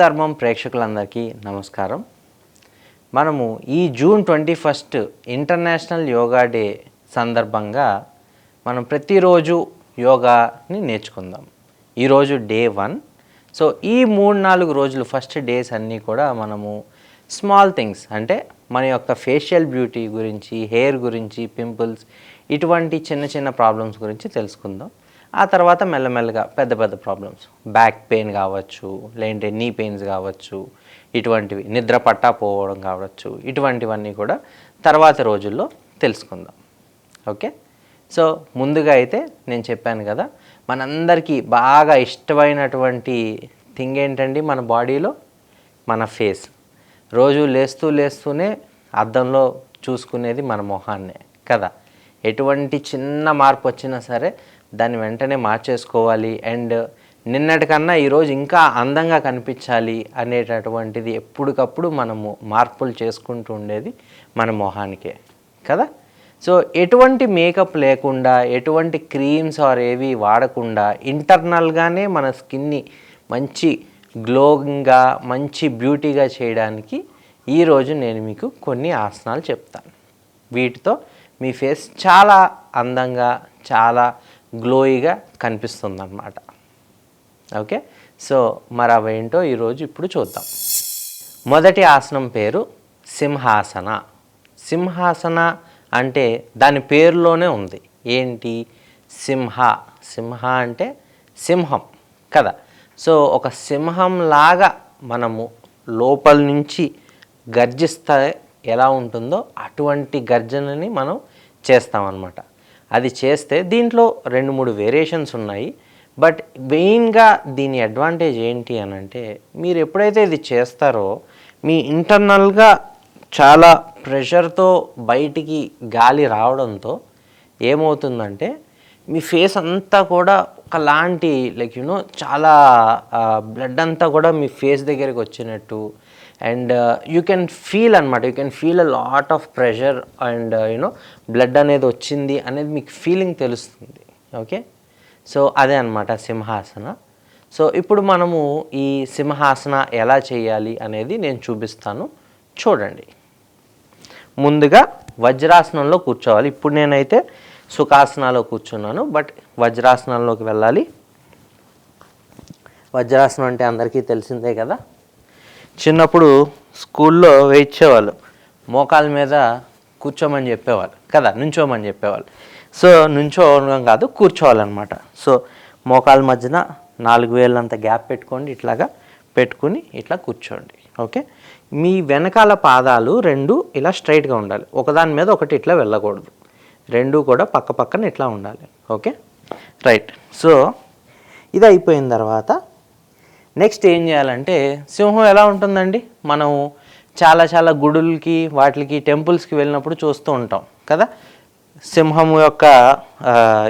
ధర్మం ప్రేక్షకులందరికీ నమస్కారం. మనము ఈ June twenty first international yoga day సందర్భంగా మనం ప్రతిరోజు యోగాని నేర్చుకుందాం. ఈరోజు డే వన్. సో ఈ మూడు నాలుగు రోజులు ఫస్ట్ డేస్ అన్నీ కూడా మనము స్మాల్ థింగ్స్ అంటే మన యొక్క ఫేషియల్ బ్యూటీ గురించి హెయిర్ గురించి పింపుల్స్ ఇటువంటి చిన్న చిన్న ప్రాబ్లమ్స్ గురించి తెలుసుకుందాం. ఆ తర్వాత మెల్లమెల్లగా పెద్ద పెద్ద ప్రాబ్లమ్స్ బ్యాక్ పెయిన్ కావచ్చు లేదంటే నీ పెయిన్స్ కావచ్చు ఇటువంటివి. నిద్ర పట్టా పోవడం కావచ్చు ఇటువంటివన్నీ కూడా తర్వాత రోజుల్లో తెలుసుకుందాం. ఓకే సో ముందుగా అయితే నేను చెప్పాను కదా మనందరికీ బాగా ఇష్టమైనటువంటి థింగ్ ఏంటండి మన బాడీలో? మన ఫేస్ రోజు లేస్తూ లేస్తూనే అద్దంలో చూసుకునేది మన మొహాన్నే కదా. ఎటువంటి చిన్న మార్పు వచ్చినా సరే దాన్ని వెంటనే మార్చేసుకోవాలి. అండ్ నిన్నటికన్నా ఈరోజు ఇంకా అందంగా కనిపించాలి అనేటటువంటిది ఎప్పటికప్పుడు మనము మార్పులు చేసుకుంటూ ఉండేది మన మొహానికే. కదా? సో ఎటువంటి మేకప్ లేకుండా ఎటువంటి క్రీమ్స్ ఆర్ ఏవి వాడకుండా ఇంటర్నల్గానే మన స్కిన్ని మంచి గ్లోయింగ్గా మంచి బ్యూటీగా చేయడానికి ఈరోజు నేను మీకు కొన్ని ఆసనాలు చెప్తాను. వీటితో మీ ఫేస్ చాలా అందంగా చాలా గ్లోయిగా కనిపిస్తుంది అన్నమాట ఓకే సో మరి అవేంటో ఈరోజు ఇప్పుడు చూద్దాం. మొదటి ఆసనం పేరు సింహాసన. సింహాసన అంటే దాని పేరులోనే ఉంది. ఏంటి? సింహ. సింహ అంటే సింహం కదా. సో ఒక సింహం లాగా మనము లోపల నుంచి గర్జిస్తే ఎలా ఉంటుందో అటువంటి గర్జనని మనం చేస్తామన్నమాట. అది చేస్తే దీంట్లో రెండు మూడు వేరియేషన్స్ ఉన్నాయి. బట్ మెయిన్గా దీని అడ్వాంటేజ్ ఏంటి అని అంటే మీరు ఎప్పుడైతే ఇది చేస్తారో మీ ఇంటర్నల్గా చాలా ప్రెషర్తో బయటికి గాలి రావడంతో ఏమవుతుందంటే మీ ఫేస్ అంతా కూడా ఒకలాంటి లైక్ యూనో చాలా బ్లడ్ అంతా కూడా మీ ఫేస్ దగ్గరికి వచ్చినట్టు అండ్ యూ కెన్ ఫీల్ అనమాట you can feel a lot of pressure and you know blood అనేది వచ్చింది అనేది మీకు ఫీలింగ్ తెలుస్తుంది. ఓకే సో అదే అనమాట సింహాసన. సో ఇప్పుడు మనము ఈ సింహాసన ఎలా చేయాలి అనేది నేను చూపిస్తాను. చూడండి. ముందుగా వజ్రాసనంలో కూర్చోవాలి. ఇప్పుడు నేనైతే సుఖాసనాలో కూర్చున్నాను. బట్ వజ్రాసనంలోకి వెళ్ళాలి. వజ్రాసనం అంటే అందరికీ తెలిసిందే కదా? చిన్నప్పుడు స్కూల్లో వేయించేవాళ్ళు. మోకాల మీద కూర్చోమని చెప్పేవాళ్ళు. కదా నుంచోమని చెప్పేవాళ్ళు. సో నుంచోవడం కాదు కూర్చోవాలన్నమాట. సో మోకాల మధ్యన నాలుగు వేలంత గ్యాప్ పెట్టుకోండి ఇట్లాగా పెట్టుకుని ఇట్లా కూర్చోండి. ఓకే? మీ వెనకాల పాదాలు రెండు ఇలా స్ట్రైట్గా ఉండాలి. ఒకదాని మీద ఒకటి ఇట్లా వెళ్ళకూడదు. రెండు కూడా పక్క పక్కన ఇట్లా ఉండాలి. ఓకే? రైట్. సో ఇది అయిపోయిన తర్వాత నెక్స్ట్ ఏం చేయాలంటే సింహం ఎలా ఉంటుందండి? మనం చాలా చాలా గుడులకి వాటికి టెంపుల్స్కి వెళ్ళినప్పుడు చూస్తూ ఉంటాం కదా? సింహం యొక్క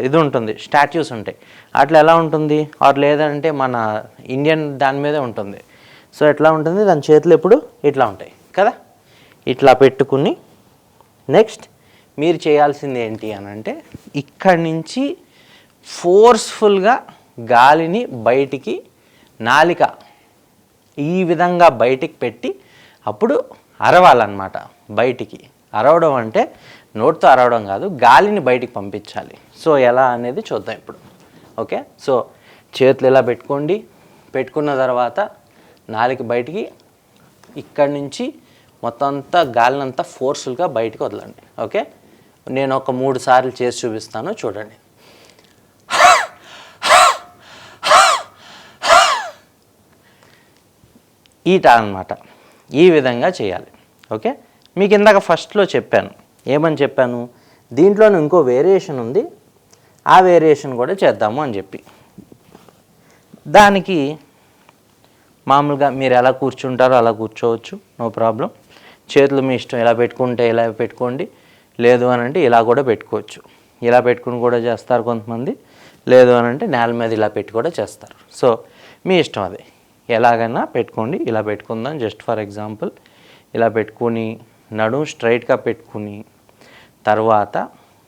ఇది ఉంటుంది స్టాచ్యూస్ ఉంటాయి. అట్లా ఎలా ఉంటుంది? ఆర్ లేదంటే మన ఇండియన్ దాని మీదే ఉంటుంది. సో ఎట్లా ఉంటుంది? దాని చేతులు ఎప్పుడు? ఇట్లా ఉంటాయి కదా? ఇట్లా పెట్టుకుని నెక్స్ట్ మీరు చేయాల్సింది ఏంటి అని అంటే ఇక్కడి నుంచి ఫోర్స్ఫుల్గా గాలిని బయటికి నాలిక ఈ విధంగా బయటికి పెట్టి అప్పుడు అరవాలన్నమాట బయటికి. అరవడం అంటే నోట్తో అరవడం కాదు గాలిని బయటికి పంపించాలి. సో ఎలా అనేది చూద్దాం ఇప్పుడు. ఓకే? సో చేతులు ఇలా పెట్టుకోండి. పెట్టుకున్న తర్వాత నాలిక బయటికి ఇక్కడి నుంచి మొత్తం అంతా గాలినంతా ఫోర్స్ఫుల్గా బయటకు వదలండి. ఓకే? నేను ఒక మూడు సార్లు చేసి చూపిస్తాను చూడండి. ఈట అన్నమాట. ఈ విధంగా చేయాలి. ఓకే? మీకు ఇందాక ఫస్ట్లో చెప్పాను. ఏమని చెప్పాను? దీంట్లోనే ఇంకో వేరియేషన్ ఉంది. ఆ వేరియేషన్ కూడా చేద్దాము అని చెప్పి. దానికి మామూలుగా మీరు ఎలా కూర్చుంటారో అలా కూర్చోవచ్చు. No problem. చేతులు మీ ఇష్టం ఇలా పెట్టుకుంటే ఇలా పెట్టుకోండి. లేదు అని అంటే ఇలా కూడా పెట్టుకోవచ్చు. ఇలా పెట్టుకుని కూడా చేస్తారు కొంతమంది. లేదు అని అంటే నేల మీద ఇలా పెట్టి కూడా చేస్తారు. సో మీ ఇష్టం అది. ఎలాగైనా పెట్టుకోండి. ఇలా పెట్టుకుందాం. జస్ట్ ఫర్ ఎగ్జాంపుల్ ఇలా పెట్టుకుని నడుం స్ట్రైట్గా పెట్టుకుని తర్వాత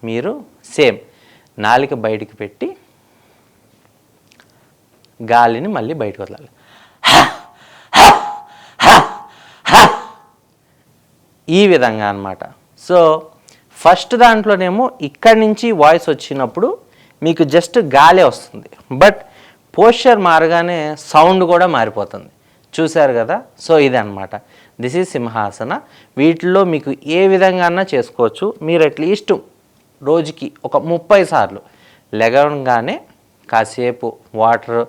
మీరు సేమ్ నాలిక బయటికి పెట్టి గాలిని మళ్ళీ బయటకు వదలాలి. ఈ విధంగా అనమాట సో ఫస్ట్ దాంట్లోనేమో ఇక్కడి నుంచి వాయిస్ వచ్చినప్పుడు మీకు జస్ట్ గాలే వస్తుంది. బట్ పోస్చర్ మారగానే సౌండ్ కూడా మారిపోతుంది. చూశారు కదా? సో ఇది అనమాట దిస్ ఈజ్ సింహాసన వీటిలో మీకు ఏ విధంగా అన్నా చేసుకోవచ్చు. మీరు అట్లీస్ట్ రోజుకి ఒక ముప్పై సార్లు లెగంగానే కాసేపు వాటర్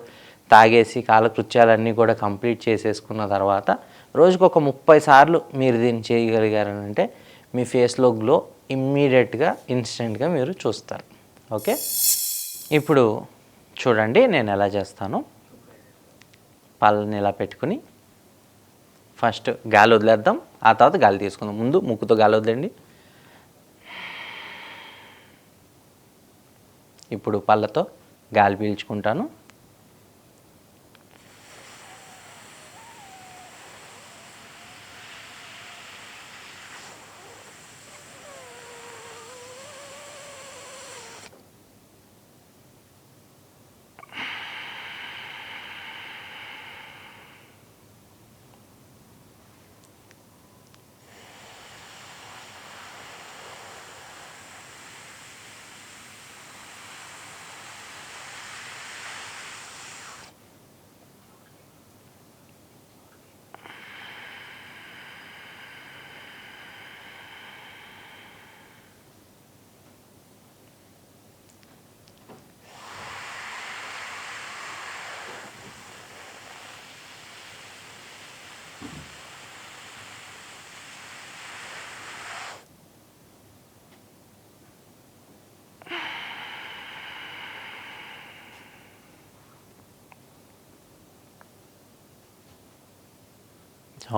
తాగేసి కాలకృత్యాలన్నీ కూడా కంప్లీట్ చేసేసుకున్న తర్వాత రోజుకు ఒక ముప్పై సార్లు మీరు దీన్ని చేయగలిగారంటే మీ ఫేస్లో గ్లో ఇమ్మీడియట్గా ఇన్స్టెంట్గా మీరు చూస్తారు. ఓకే? ఇప్పుడు చూడండి నేను ఎలా చేస్తాను. పళ్ళని ఇలా పెట్టుకుని ఫస్ట్ గాలి వదిలేద్దాం ఆ తర్వాత గాలి తీసుకుందాం. ముందు ముక్కుతో గాలి వదిలేండి ఇప్పుడు పళ్ళతో గాలి పీల్చుకుంటాను.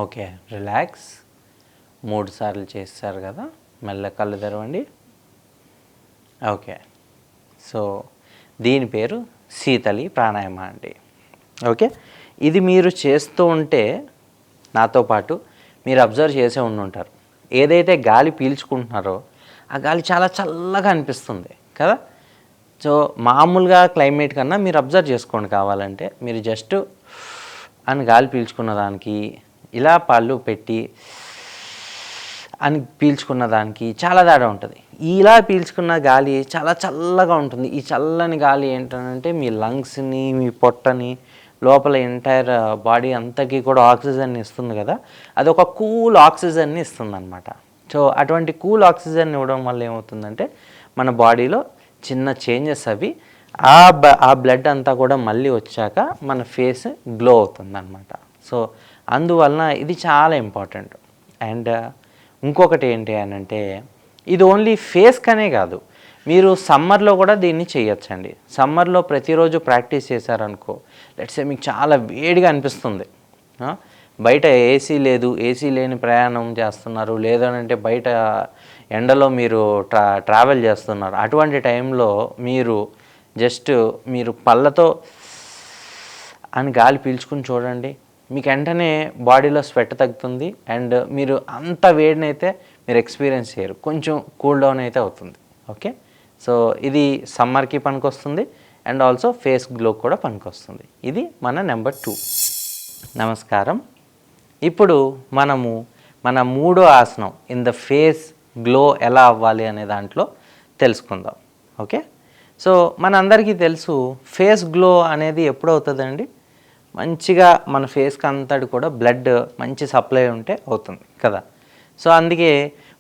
ఓకే రిలాక్స్ మూడు సార్లు చేస్తారు కదా మెల్ల కళ్ళు తెరవండి. ఓకే సో దీని పేరు శీతలి ప్రాణాయామ అండి. ఓకే ఇది మీరు చేస్తూ ఉంటే నాతో పాటు మీరు అబ్జర్వ్ చేసే ఉండుంటారు ఏదైతే గాలి పీల్చుకుంటున్నారో ఆ గాలి చాలా చల్లగా అనిపిస్తుంది కదా. సో మామూలుగా క్లైమేట్ కన్నా మీరు అబ్జర్వ్ చేసుకోండి కావాలంటే మీరు జస్ట్ అని గాలి పీల్చుకున్న దానికి ఇలా పళ్ళు పెట్టి అని పీల్చుకున్న దానికి చాలా తేడా ఉంటుంది. ఇలా పీల్చుకున్న గాలి చాలా చల్లగా ఉంటుంది. ఈ చల్లని గాలి ఏంటంటే మీ లంగ్స్ని మీ పొట్టని లోపల ఎంటైర్ బాడీ అంతకి కూడా ఆక్సిజన్ ఇస్తుంది కదా. అది ఒక కూల్ ఆక్సిజన్ని ఇస్తుంది అనమాట సో అటువంటి కూల్ ఆక్సిజన్ ఇవ్వడం వల్ల ఏమవుతుందంటే మన బాడీలో చిన్న చేంజెస్ అవి ఆ బ ఆ బ్లడ్ అంతా కూడా మళ్ళీ వచ్చాక మన ఫేస్ గ్లో అవుతుంది అనమాట సో అందువలన ఇది చాలా ఇంపార్టెంట్. అండ్ uh, ఇంకొకటి ఏంటి అని అంటే ఇది ఓన్లీ ఫేస్కనే కాదు. మీరు సమ్మర్లో కూడా దీన్ని చేయొచ్చండి. సమ్మర్లో ప్రతిరోజు ప్రాక్టీస్ చేశారనుకో లెట్సే మీకు చాలా వేడిగా అనిపిస్తుంది. బయట ఏసీ లేదు ఏసీ లేని ప్రయాణం చేస్తున్నారు లేదనంటే బయట ఎండలో మీరు ట్రా ట్రావెల్ చేస్తున్నారు. అటువంటి టైంలో మీరు జస్ట్ మీరు పళ్ళతో అని గాలి పీల్చుకుని చూడండి. మీకు వెంటనే బాడీలో స్వెట్ తగ్గుతుంది అండ్ మీరు అంత వేడినైతే మీరు ఎక్స్పీరియన్స్ చేయరు. కొంచెం కూల్ డౌన్ అయితే అవుతుంది. ఓకే? సో ఇది సమ్మర్కి పనికొస్తుంది అండ్ ఆల్సో ఫేస్ గ్లో కూడా పనికొస్తుంది. ఇది మన నెంబర్ టూ. నమస్కారం. ఇప్పుడు మనము మన మూడో ఆసనం ఇన్ ద ఫేస్ గ్లో ఎలా అవ్వాలి అనే దాంట్లో తెలుసుకుందాం. ఓకే? సో మనందరికీ తెలుసు ఫేస్ గ్లో అనేది ఎప్పుడవుతుందండి? మంచిగా మన ఫేస్కి అంతటి కూడా బ్లడ్ మంచి సప్లై ఉంటే అవుతుంది కదా? సో అందుకే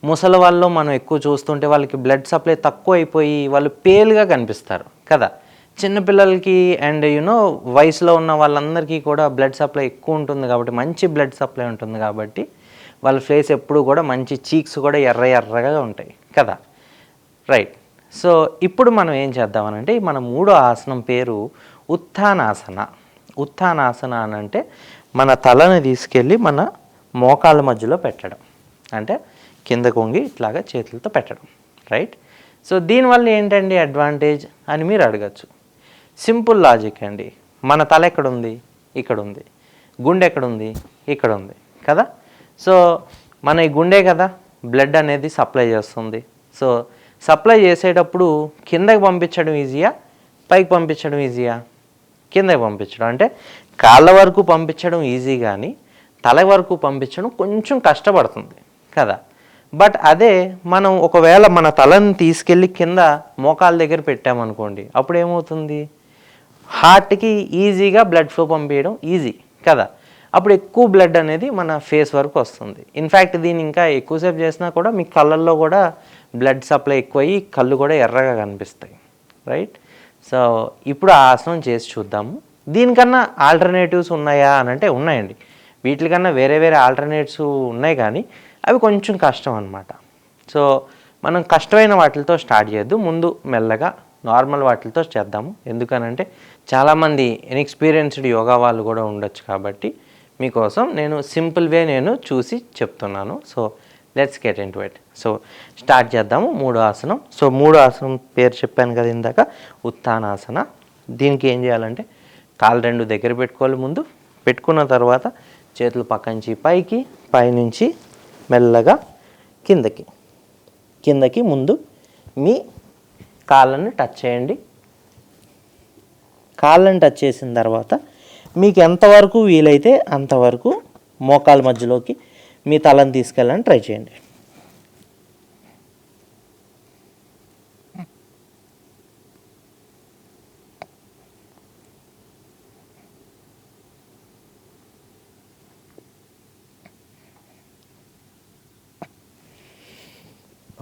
ముసలి వాళ్ళు మనం ఎక్కువ చూస్తుంటే వాళ్ళకి బ్లడ్ సప్లై తక్కువ అయిపోయి వాళ్ళు పేలుగా కనిపిస్తారు కదా? చిన్నపిల్లలకి అండ్ యూనో వయసులో ఉన్న వాళ్ళందరికీ కూడా బ్లడ్ సప్లై ఎక్కువ ఉంటుంది కాబట్టి మంచి బ్లడ్ సప్లై ఉంటుంది కాబట్టి వాళ్ళ ఫేస్ ఎప్పుడు కూడా మంచి చీక్స్ కూడా ఎర్ర ఎర్రగా ఉంటాయి కదా? రైట్ సో ఇప్పుడు మనం ఏం చేద్దామనంటే మన మూడో ఆసనం పేరు ఉత్థానాసన. ఉత్థానాసన అని అంటే మన తలని తీసుకెళ్ళి మన మోకాళ్ళ మధ్యలో పెట్టడం. అంటే కింద కొంగి ఇట్లాగా చేతులతో పెట్టడం. రైట్ సో దీనివల్ల ఏంటండి అడ్వాంటేజ్ అని మీరు అడగచ్చు. సింపుల్ లాజిక్ అండి. మన తల ఎక్కడుంది? ఇక్కడ ఉంది గుండె ఎక్కడుంది? ఇక్కడ ఉంది కదా? సో మన ఈ గుండె కదా? బ్లడ్ అనేది సప్లై చేస్తుంది. సో సప్లై చేసేటప్పుడు కిందకి పంపించడం ఈజీయా పైకి పంపించడం ఈజీయా కిందకి పంపించడం. అంటే కాళ్ళ వరకు పంపించడం ఈజీ కానీ తల వరకు పంపించడం కొంచెం కష్టపడుతుంది కదా. బట్ అదే మనం ఒకవేళ మన తలని తీసుకెళ్ళి కింద మోకాల దగ్గర పెట్టామనుకోండి అప్పుడు ఏమవుతుంది? హార్ట్కి ఈజీగా బ్లడ్ ఫ్లో పంపించడం ఈజీ కదా. అప్పుడు ఎక్కువ బ్లడ్ అనేది మన ఫేస్ వరకు వస్తుంది. ఇన్ఫ్యాక్ట్ దీన్ని ఇంకా ఎక్కువసేపు చేసినా కూడా మీ కళ్ళల్లో కూడా బ్లడ్ సప్లై ఎక్కువయ్యి కళ్ళు కూడా ఎర్రగా కనిపిస్తాయి. రైట్ సో ఇప్పుడు ఆ ఆసనం చేసి చూద్దాము. దీనికన్నా ఆల్టర్నేటివ్స్ ఉన్నాయా అని అంటే ఉన్నాయండి. వీటికన్నా వేరే వేరే ఆల్టర్నేటివ్స్ ఉన్నాయి కానీ అవి కొంచెం కష్టం అనమాట సో మనం కష్టమైన వాటితో స్టార్ట్ చేయొద్దు. ముందు మెల్లగా నార్మల్ వాటితో చేద్దాము. ఎందుకనంటే చాలామంది ఇన్ఎక్స్పీరియన్స్డ్ యోగా వాళ్ళు కూడా ఉండొచ్చు కాబట్టి మీకోసం నేను సింపుల్ వే నేను చూసి చెప్తున్నాను. So let's get into it so start చేద్దాము. మూడో ఆసనం. సో మూడో ఆసనం పేరు చెప్పాను కదా ఇందాక. ఉత్థానాసన. దీనికి ఏం చేయాలంటే కాలు రెండు దగ్గర పెట్టుకోవాలి ముందు. పెట్టుకున్న తర్వాత చేతులు పక్కంచి పైకి పైనుంచి మెల్లగా కిందకి. కిందకి ముందు మీ కాళ్ళని టచ్ చేయండి. కాళ్ళని టచ్ చేసిన తర్వాత మీకు ఎంతవరకు వీలైతే అంతవరకు మోకాల మధ్యలోకి మీ తలని తీసుకెళ్ళని ట్రై చేయండి.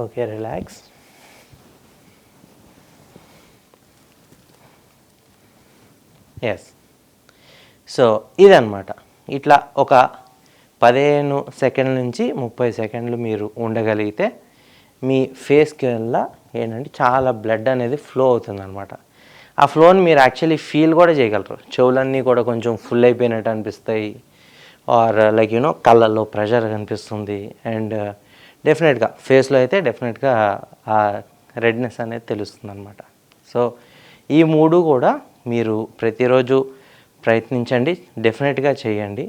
ఓకే రిలాక్స్ ఎస్ సో ఇదన్నమాట. ఇట్లా ఒక పదిహేను సెకండ్ల నుంచి ముప్పై సెకండ్లు మీరు ఉండగలిగితే మీ ఫేస్కి వల్ల ఏంటంటే చాలా బ్లడ్ అనేది ఫ్లో అవుతుంది అనమాట ఆ ఫ్లోని మీరు యాక్చువల్లీ ఫీల్ కూడా చేయగలరు. చెవులన్నీ కూడా కొంచెం ఫుల్ అయిపోయినట్టు అనిపిస్తాయి. ఆర్ లైక్ యూనో కళ్ళల్లో ప్రెషర్ కనిపిస్తుంది. అండ్ డెఫినెట్గా ఫేస్లో అయితే డెఫినెట్గా ఆ రెడ్నెస్ అనేది తెలుస్తుంది అనమాట సో ఈ మూడు కూడా మీరు ప్రతిరోజు ప్రయత్నించండి. డెఫినెట్గా చేయండి.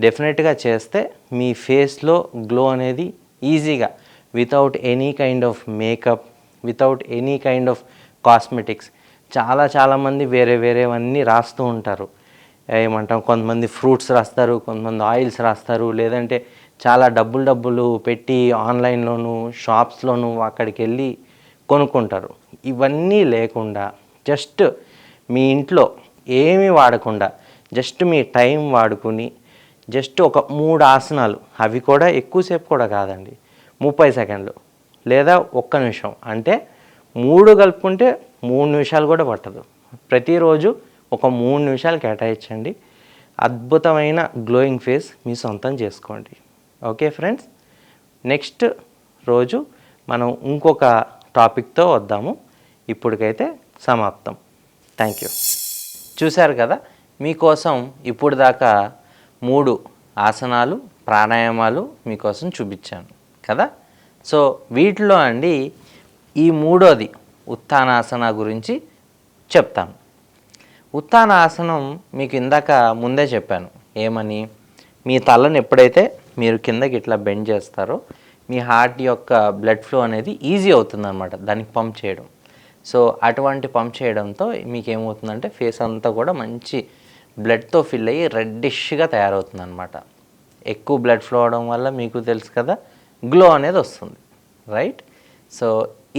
డెఫినెట్గా చేస్తే మీ ఫేస్లో గ్లో అనేది ఈజీగా without any kind of makeup without any kind of cosmetics చాలా చాలామంది వేరే వేరేవన్నీ రాస్తూ ఉంటారు. ఏమంటాం కొంతమంది ఫ్రూట్స్ రాస్తారు కొంతమంది ఆయిల్స్ రాస్తారు. లేదంటే చాలా డబ్బులు డబ్బులు పెట్టి ఆన్లైన్లోను షాప్స్లోను అక్కడికి వెళ్ళి కొనుక్కుంటారు. ఇవన్నీ లేకుండా జస్ట్ మీ ఇంట్లో ఏమీ వాడకుండా జస్ట్ మీ టైం వాడుకుని జస్ట్ ఒక మూడు ఆసనాలు. అవి కూడా ఎక్కువసేపు కూడా కాదండి. ముప్పై సెకండ్లు లేదా ఒక్క నిమిషం. అంటే మూడు కలుపుకుంటే మూడు నిమిషాలు కూడా పట్టదు. ప్రతిరోజు ఒక మూడు నిమిషాలు కేటాయించండి. అద్భుతమైన గ్లోయింగ్ ఫేస్ మీ సొంతం చేసుకోండి. Okay friends? నెక్స్ట్ రోజు మనం ఇంకొక టాపిక్తో వద్దాము. ఇప్పటికైతే సమాప్తం. Thank you. చూశారు కదా? మీకోసం ఇప్పుడు దాకా మూడు ఆసనాలు ప్రాణాయామాలు మీకోసం చూపించాను కదా? సో వీటిలో అండి ఈ మూడోది ఉత్థానాసన గురించి చెప్తాను. ఉత్థానాసనం మీకు ఇందాక ముందే చెప్పాను. ఏమని? మీ తలను ఎప్పుడైతే మీరు కిందకి ఇట్లా బెండ్ చేస్తారో మీ హార్ట్ యొక్క బ్లడ్ ఫ్లో అనేది ఈజీ అవుతుందన్నమాట దానికి పంప్ చేయడం. సో అటువంటి పంప్ చేయడంతో మీకు ఏమవుతుందంటే ఫేస్ అంతా కూడా మంచి బ్లడ్తో ఫిల్ అయ్యి రెడ్డిష్గా తయారవుతుంది అనమాట ఎక్కువ బ్లడ్ ఫ్లో అవడం వల్ల మీకు తెలుసు కదా గ్లో అనేది వస్తుంది రైట్? సో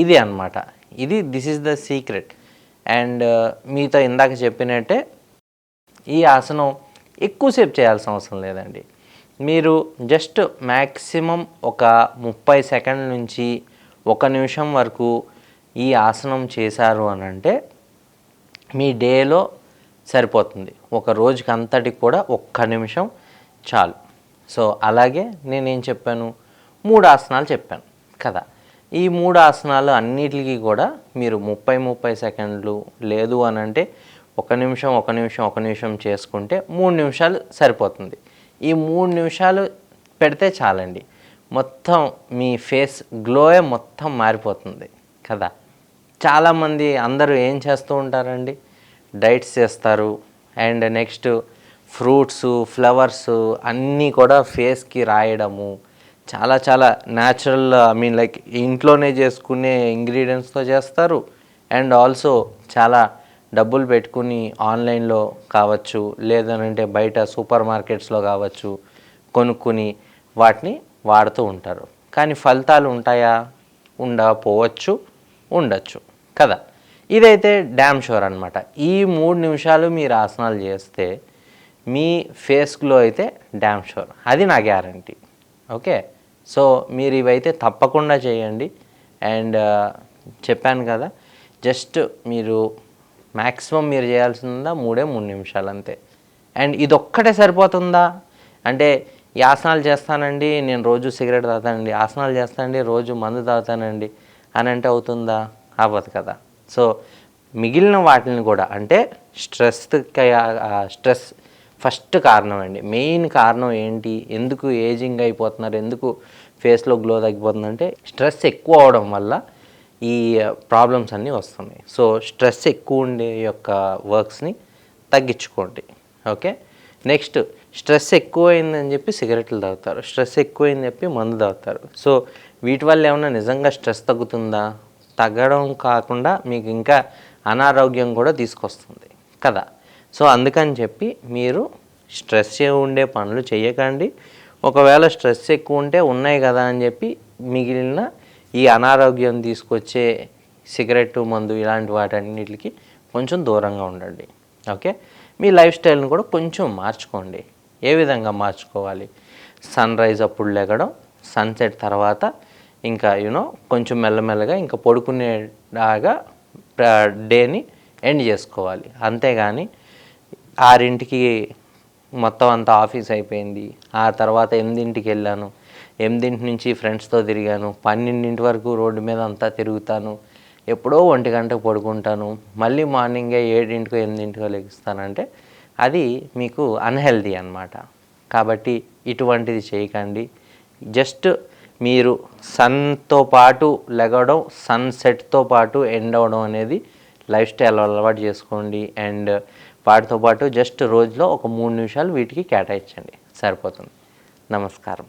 ఇది అన్నమాట. ఇది this is the secret. And uh, మీతో ఇందాక చెప్పినట్టే ఈ ఆసనం ఎక్కువసేపు చేయాల్సిన అవసరం లేదండి. మీరు జస్ట్ మ్యాక్సిమం ఒక ముప్పై సెకండ్ నుంచి ఒక నిమిషం వరకు ఈ ఆసనం చేశారు అని అంటే మీ డేలో సరిపోతుంది. ఒక రోజుకి అంతటికి కూడా ఒక్క నిమిషం చాలు. సో అలాగే నేనేం చెప్పాను? మూడు ఆసనాలు చెప్పాను కదా. ఈ మూడు ఆసనాలు అన్నిటికీ కూడా మీరు ముప్పై ముప్పై సెకండ్లు లేదు అని అంటే ఒక నిమిషం ఒక నిమిషం ఒక నిమిషం చేసుకుంటే మూడు నిమిషాలు సరిపోతుంది. ఈ మూడు నిమిషాలు పెడితే చాలండి. మొత్తం మీ ఫేస్ గ్లోయే మొత్తం మారిపోతుంది కదా. చాలామంది అందరూ ఏం చేస్తూ ఉంటారండి? డైట్స్ చేస్తారు. అండ్ నెక్స్ట్ ఫ్రూట్స్ ఫ్లవర్స్ అన్నీ కూడా ఫేస్కి రాయడము. చాలా చాలా న్యాచురల్ ఐ మీన్ లైక్ ఇంట్లోనే చేసుకునే ఇంగ్రీడియంట్స్తో చేస్తారు. అండ్ ఆల్సో చాలా డబ్బులు పెట్టుకుని ఆన్లైన్లో కావచ్చు లేదనంటే బయట సూపర్ మార్కెట్స్లో కావచ్చు కొనుక్కుని వాటిని వాడుతూ ఉంటారు. కానీ ఫలితాలు ఉంటాయా? ఉండకపోవచ్చు ఉండొచ్చు కదా? ఇదైతే డ్యామ్ షోర్ అనమాట ఈ మూడు నిమిషాలు మీరు ఆసనాలు చేస్తే మీ ఫేస్ గ్లో అయితే డ్యామ్ షోర్. అది నా గ్యారంటీ. ఓకే? సో మీరు ఇవైతే తప్పకుండా చేయండి. అండ్ చెప్పాను కదా జస్ట్ మీరు మ్యాక్సిమం మీరు చేయాల్సిందా మూడే మూడు నిమిషాలు అంతే. అండ్ ఇదొక్కటే సరిపోతుందా? అంటే ఈ ఆసనాలు చేస్తానండి నేను రోజు సిగరెట్ తాగుతానండి ఆసనాలు చేస్తానండి రోజు మందు తాగుతానండి అని అంటే అవుతుందా? అవ్వదు కదా. సో మిగిలిన వాటిని కూడా అంటే స్ట్రెస్ స్ట్రెస్ ఫస్ట్ కారణం అండి. మెయిన్ కారణం ఏంటి? ఎందుకు ఏజింగ్ అయిపోతున్నారు? ఎందుకు ఫేస్లో గ్లో తగ్గిపోతుందంటే స్ట్రెస్ ఎక్కువ అవడం వల్ల ఈ ప్రాబ్లమ్స్ అన్నీ వస్తున్నాయి. సో స్ట్రెస్ ఎక్కువ ఉండే యొక్క వర్క్స్ని తగ్గించుకోండి. ఓకే నెక్స్ట్ స్ట్రెస్ ఎక్కువైందని చెప్పి సిగరెట్లు తాగుతారు. స్ట్రెస్ ఎక్కువైందని చెప్పి మందు తాగుతారు. సో వీటి వల్ల ఏమైనా నిజంగా స్ట్రెస్ తగ్గుతుందా? తగ్గడం కాకుండా మీకు ఇంకా అనారోగ్యం కూడా తీసుకొస్తుంది. కదా? సో అందుకని చెప్పి మీరు స్ట్రెస్ ఉండే పనులు చేయకండి ఒకవేళ స్ట్రెస్ ఎక్కువ ఉంటే ఉన్నాయి కదా అని చెప్పి మిగిలిన ఈ అనారోగ్యం తీసుకొచ్చే సిగరెట్ మందు ఇలాంటి వాటన్నిటికి కొంచెం దూరంగా ఉండండి. ఓకే? మీ లైఫ్ స్టైల్ని కూడా కొంచెం మార్చుకోండి. ఏ విధంగా మార్చుకోవాలి? సన్ రైజ్ అప్పుడు లెగడం సన్సెట్ తర్వాత ఇంకా యూనో కొంచెం మెల్లమెల్లగా ఇంకా పడుకునేలాగా డేని ఎండ్ చేసుకోవాలి. అంతేగాని ఆరింటికి మొత్తం అంతా ఆఫీస్ అయిపోయింది. ఆ తర్వాత ఎనిమిదింటికి వెళ్ళాను. ఎనిమిదింటి నుంచి ఫ్రెండ్స్తో తిరిగాను. పన్నెండింటి వరకు రోడ్డు మీద అంతా తిరుగుతాను. ఎప్పుడో ఒంటి గంటకు పడుకుంటాను. మళ్ళీ మార్నింగే ఏడింటికో ఎనిమిదింటికో లెగిస్తానంటే అది మీకు అన్హెల్దీ అన్నమాట. కాబట్టి ఇటువంటిది చేయకండి. జస్ట్ మీరు సన్తో పాటు లెగవడం సన్సెట్తో పాటు ఎండ్ అవ్వడం అనేది లైఫ్ స్టైల్ అలవాటు చేసుకోండి. అండ్ వాటితో పాటు జస్ట్ రోజులో ఒక మూడు నిమిషాలు వీటికి కేటాయించండి. సరిపోతుంది. నమస్కారం.